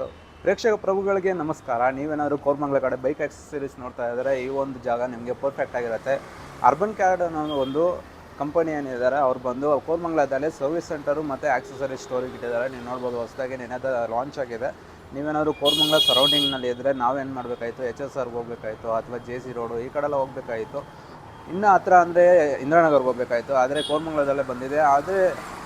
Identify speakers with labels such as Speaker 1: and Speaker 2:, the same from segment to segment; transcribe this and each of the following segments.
Speaker 1: So ಪ್ರೇಕ್ಷಕ ಪ್ರಭುಗಳಿಗೆ ನಮಸ್ಕಾರ. ನೀವೇನಾದರೂ ಕೋರ್ಮಂಗ್ಲ ಕಡೆ ಬೈಕ್ ಆಕ್ಸೆಸರೀಸ್ ನೋಡ್ತಾ ಇದ್ದಾರೆ? ಈ ಒಂದು ಜಾಗ ನಿಮಗೆ ಪರ್ಫೆಕ್ಟ್ ಆಗಿರುತ್ತೆ. ಅರ್ಬನ್ ಕ್ಯಾರ್ಡ್ ಅನ್ನೋ ಒಂದು ಕಂಪನಿ ಏನಿದ್ದಾರೆ, ಅವ್ರು ಬಂದು ಕೋರ್ಮಂಗ್ಲದಲ್ಲಿ ಸರ್ವಿಸ್ ಸೆಂಟರು ಮತ್ತು ಆಕ್ಸೆಸರಿ ಸ್ಟೋರಿಗೆ ಇಟ್ಟಿದ್ದಾರೆ. ನೀವು ನೋಡ್ಬೋದು ಹೊಸದಾಗಿ ನೆನೆದ ಲಾಂಚ್ ಆಗಿದೆ. ನೀವೇನಾದ್ರು ಕೋರ್ಮಂಗ್ಲ ಸರೌಂಡಿಂಗ್ನಲ್ಲಿ ಇದ್ದರೆ ನಾವೇನು ಮಾಡಬೇಕಾಯಿತು? ಎಚ್ ಎಸ್ ಆರ್ಗೆ ಹೋಗ್ಬೇಕಾಯ್ತು ಅಥವಾ ಜೆ ಸಿ ರೋಡು ಈ ಕಡೆಲ್ಲ ಹೋಗ್ಬೇಕಾಯ್ತು. ಇನ್ನು ಹತ್ರ ಅಂದರೆ ಇಂದ್ರಾನಗರ್ಗೆ ಹೋಗ್ಬೇಕಾಯ್ತು. ಆದರೆ ಕೋರ್ಮಂಗ್ಲದಲ್ಲೇ ಬಂದಿದೆ. ಆದರೆ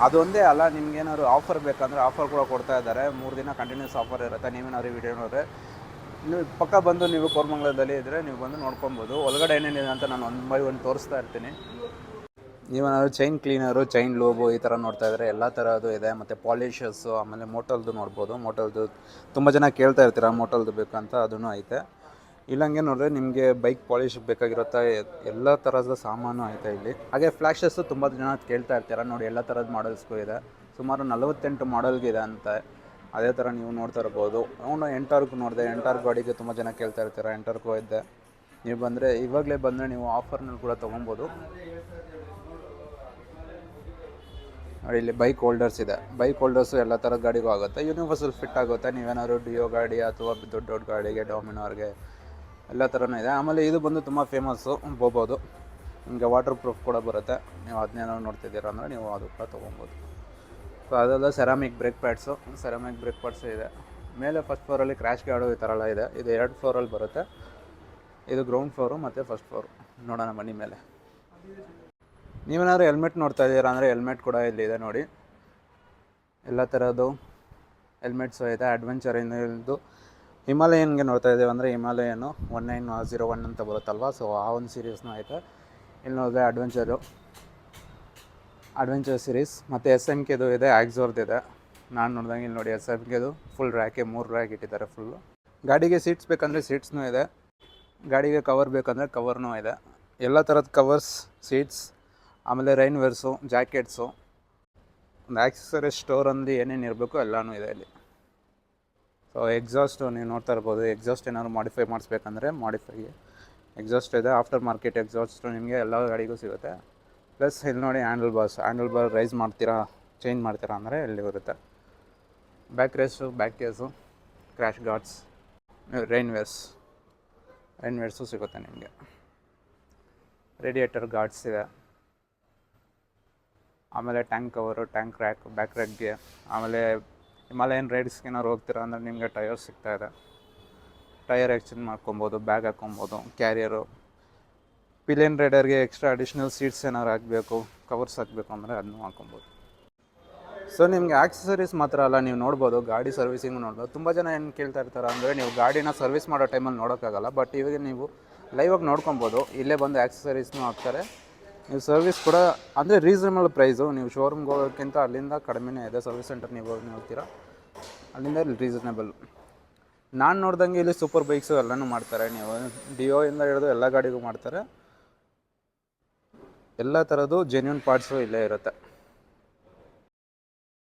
Speaker 1: ಅದೊಂದೇ ಅಲ್ಲ, ನಿಮ್ಗೇನಾದ್ರು ಆಫರ್ ಬೇಕಂದ್ರೆ ಆಫರ್ ಕೂಡ ಕೊಡ್ತಾ ಇದ್ದಾರೆ. ಮೂರು ದಿನ ಕಂಟಿನ್ಯೂಸ್ ಆಫರ್ ಇರುತ್ತೆ. ನೀವೇನಾದ್ರು ವಿಡಿಯೋ ನೋಡಿದ್ರೆ ನೀವು ಪಕ್ಕ ಬಂದು ನೀವು ಕೋರ್ಮಂಗ್ಲದಲ್ಲಿ ಇದ್ದರೆ ನೀವು ಬಂದು ನೋಡ್ಕೊಬೋದು. ಒಳಗಡೆ ಏನೇನಿದೆ ಅಂತ ನಾನು ಒಂದು ಬೈ ಒಂದು ತೋರಿಸ್ತಾ ಇರ್ತೀನಿ. ನೀವೇನಾದ್ರು ಚೈನ್ ಕ್ಲೀನರು ಚೈನ್ ಲೋಬು ಈ ಥರ ನೋಡ್ತಾ ಇದ್ದಾರೆ ಎಲ್ಲ ಥರದ್ದು ಇದೆ. ಮತ್ತು ಪಾಲಿಷಸ್ಸು ಆಮೇಲೆ ಮೋಟಲ್ದು ನೋಡ್ಬೋದು. ಮೋಟಲ್ದು ತುಂಬ ಜನ ಕೇಳ್ತಾ ಇರ್ತೀರ ಮೋಟಲ್ದು ಬೇಕಂತ ಅದೂ ಐತೆ. ಇಲ್ಲಂಗೆ ನೋಡಿದ್ರೆ ನಿಮಗೆ ಬೈಕ್ ಪಾಲಿಶ್ ಬೇಕಾಗಿರುತ್ತೆ, ಎಲ್ಲ ಥರದ ಸಾಮಾನು ಐತೆ ಇಲ್ಲಿ. ಹಾಗೆ ಫ್ಲ್ಯಾಶಸ್ಸು ತುಂಬ ಜನ ಕೇಳ್ತಾ ಇರ್ತೀರ, ನೋಡಿ ಎಲ್ಲ ಥರದ ಮಾಡಲ್ಸ್ಗೂ ಇದೆ. ಸುಮಾರು ನಲವತ್ತೆಂಟು ಮಾಡಲ್ಗಿದೆ ಅಂತ. ಅದೇ ಥರ ನೀವು ನೋಡ್ತಾ ಇರ್ಬೋದು. ಅವನು ಎಂಟಾರ್ಗು ನೋಡಿದೆ, ಎಂಟಾರ್ ಗಾಡಿಗೆ ತುಂಬ ಜನ ಕೇಳ್ತಾ ಇರ್ತೀರ, ಎಂಟಾರ್ಗೂ ಇದ್ದೆ. ನೀವು ಬಂದರೆ, ಇವಾಗಲೇ ಬಂದರೆ ನೀವು ಆಫರ್ನಲ್ಲಿ ಕೂಡ ತೊಗೊಬೋದು. ನೋಡಿ ಇಲ್ಲಿ ಬೈಕ್ ಹೋಲ್ಡರ್ಸ್ ಇದೆ. ಬೈಕ್ ಹೋಲ್ಡರ್ಸು ಎಲ್ಲ ಥರದ ಗಾಡಿಗೂ ಆಗುತ್ತೆ. ಯೂನಿವರ್ಸಲ್ ಫಿಟ್ ಆಗುತ್ತೆ. ನೀವೇನಾದ್ರು ಡಿಯೋ ಗಾಡಿ ಅಥವಾ ದೊಡ್ಡ ದೊಡ್ಡ ಗಾಡಿಗೆ ಡಾಮಿನೋರ್ಗೆ ಎಲ್ಲ ಥರನೂ ಇದೆ. ಆಮೇಲೆ ಇದು ಬಂದು ತುಂಬ ಫೇಮಸ್ಸು ಬೋಬೋದು. ನಿಮಗೆ ವಾಟರ್ ಪ್ರೂಫ್ ಕೂಡ ಬರುತ್ತೆ. ನೀವು ಅದನ್ನೇನೋ ನೋಡ್ತಿದ್ದೀರ ಅಂದರೆ ನೀವು ಅದು ಕೂಡ ತೊಗೊಬೋದು. ಸೊ ಅದೆಲ್ಲ ceramic brake pads ceramic brake pads ಇದೆ. ಮೇಲೆ ಫಸ್ಟ್ ಫ್ಲೋರಲ್ಲಿ ಕ್ರ್ಯಾಶ್ ಗಾರ್ಡು ಈ ಥರ ಎಲ್ಲ ಇದೆ. ಇದು ಎರಡು ಫ್ಲೋರಲ್ಲಿ ಬರುತ್ತೆ. ಇದು ಗ್ರೌಂಡ್ ಫ್ಲೋರು ಮತ್ತು ಫಸ್ಟ್ ಫ್ಲೋರು ನೋಡೋಣ ಬನ್ನಿ ಮೇಲೆ. ನೀವೇನಾದ್ರು ಹೆಲ್ಮೆಟ್ ನೋಡ್ತಾ ಇದ್ದೀರಾ ಅಂದರೆ ಹೆಲ್ಮೆಟ್ ಕೂಡ ಇಲ್ಲಿದೆ ನೋಡಿ. ಎಲ್ಲ ಥರದ್ದು ಹೆಲ್ಮೆಟ್ಸು ಇದೆ. ಅಡ್ವೆಂಚರ್ ಹಿಮಾಲಯನ್ಗೆ ನೋಡ್ತಾ ಇದ್ದೇವೆ ಅಂದರೆ Himalayan one nine zero one ಅಂತ ಬರುತ್ತಲ್ವ? ಸೊ ಆ ಒಂದು ಸೀರೀಸ್ನೂ ಐತೆ ಇಲ್ಲಿ ನೋಡಿದ್ರೆ ಅಡ್ವೆಂಚರು ಅಡ್ವೆಂಚರ್ ಸೀರೀಸ್ ಮತ್ತು ಎಸ್ ಎಂ ಕೆದು ಇದೆ ಇದೆ. ನಾನು ನೋಡಿದಂಗೆ ಇಲ್ಲಿ ನೋಡಿ ಎಸ್ ಎಂ ಕೆದು ಫುಲ್ ರ್ಯಾಕೆ ಮೂರು ರ್ಯಾಕ್ ಇಟ್ಟಿದ್ದಾರೆ ಫುಲ್ಲು ಗಾಡಿಗೆ ಸೀಟ್ಸ್ ಬೇಕಂದರೆ ಸೀಟ್ಸ್ನೂ ಇದೆ. ಗಾಡಿಗೆ ಕವರ್ ಬೇಕಂದರೆ ಕವರ್ನೂ ಇದೆ. ಎಲ್ಲ ಥರದ ಕವರ್ಸ್ ಸೀಟ್ಸ್ ಆಮೇಲೆ ರೈನ್ ವೇರ್ಸು ಜಾಕೆಟ್ಸು ಒಂದು ಆಕ್ಸೆಸರಿ ಸ್ಟೋರಲ್ಲಿ ಏನೇನು ಇರಬೇಕು ಎಲ್ಲನೂ ಇದೆ ಇಲ್ಲಿ. ಸೊ ಎಕ್ಸಾಸ್ಟು ನೀವು ನೋಡ್ತಾ ಇರ್ಬೋದು. ಎಕ್ಸಾಸ್ಟ್ ಏನಾದ್ರು ಮಾಡಿಫೈ ಮಾಡಿಸ್ಬೇಕಂದ್ರೆ ಮಾಡಿಫೈಗೆ ಎಕ್ಸಾಸ್ಟ್ ಇದೆ ಆಫ್ಟರ್ ಮಾರ್ಕೆಟ್ ಎಕ್ಸಾಸ್ಟು ನಿಮಗೆ ಎಲ್ಲ ಗಾಡಿಗೂ ಸಿಗುತ್ತೆ. ಪ್ಲಸ್ ಇಲ್ಲಿ ನೋಡಿ handle bars handle bar raise ಮಾಡ್ತೀರಾ ಚೇಂಜ್ ಮಾಡ್ತೀರಾ ಅಂದರೆ ಇಲ್ಲಿ ಬರುತ್ತೆ back rest back case crash guards rain wears rain wears ಸಿಗುತ್ತೆ ನಿಮಗೆ. ರೇಡಿಯೇಟರ್ ಗಾರ್ಡ್ಸ್ ಇದೆ. ಆಮೇಲೆ tank cover tank rack back ರ್ಯಾಕ್ಗೆ ಆಮೇಲೆ ಹಿಮಾಲಯನ್ ರೈಡ್ಸ್ಗೆ ಏನಾದ್ರು ಹೋಗ್ತೀರಾ ಅಂದರೆ ನಿಮಗೆ ಟಯರ್ ಸಿಗ್ತಾಯಿದೆ ಟಯರ್ ಎಕ್ಸ್ಚೇಂಜ್ ಮಾಡ್ಕೊಬೋದು, ಬ್ಯಾಗ್ ಹಾಕ್ಕೊಬೋದು ಕ್ಯಾರಿಯರು. ಪಿಲಿಯನ್ ರೈಡರ್ಗೆ ಎಕ್ಸ್ಟ್ರಾ ಅಡಿಷ್ನಲ್ ಸೀಟ್ಸ್ ಏನಾದ್ರು ಹಾಕಬೇಕು, ಕವರ್ಸ್ ಹಾಕಬೇಕು ಅಂದರೆ ಅದನ್ನು ಹಾಕ್ಕೊಬೋದು ಸೊ ನಿಮಗೆ ಆಕ್ಸೆಸರೀಸ್ ಮಾತ್ರ ಅಲ್ಲ, ನೀವು ನೋಡ್ಬೋದು, ಗಾಡಿ ಸರ್ವಿಸಿಂಗ್ ನೋಡ್ಬೋದು. ತುಂಬ ಜನ ಏನು ಕೇಳ್ತಾ ಇರ್ತಾರೆ ಅಂದರೆ ನೀವು ಗಾಡಿನ ಸರ್ವಿಸ್ ಮಾಡೋ ಟೈಮಲ್ಲಿ ನೋಡೋಕ್ಕಾಗಲ್ಲ, ಬಟ್ ಇವಾಗ ನೀವು ಲೈವಾಗಿ ನೋಡ್ಕೊಬೋದು, ಇಲ್ಲೇ ಬಂದು ಆಕ್ಸೆಸರೀಸ್ನೂ ಹಾಕ್ತಾರೆ. ನೀವು ಸರ್ವಿಸ್ ಕೂಡ ಅಂದರೆ ರೀಸನಬಲ್ ಪ್ರೈಸು, ನೀವು ಶೋರೂಮ್ಗೆ ಹೋಗೋಕ್ಕಿಂತ ಅಲ್ಲಿಂದ ಕಡಿಮೆನೇ ಇದೆ, ಸರ್ವಿಸ್ ಸೆಂಟರ್ ನೀವು ಹೋಗಿ ನೋಡ್ತೀರಾ. ಅಲ್ಲಿಂದ ರೀಸನೇಬಲ್ ನಾನು ನೋಡ್ದಂಗೆ ಇಲ್ಲಿ ಸೂಪರ್ ಬೈಕ್ಸು ಎಲ್ಲನೂ ಮಾಡ್ತಾರೆ. ನೀವು ಡಿಯೋ ಇಂದ ಹಿಡಿದು ಎಲ್ಲ ಗಾಡಿಗೂ ಮಾಡ್ತಾರೆ. ಎಲ್ಲ ಥರದ್ದು ಜೆನ್ಯೂನ್ ಪಾರ್ಟ್ಸು ಇಲ್ಲೇ ಇರುತ್ತೆ.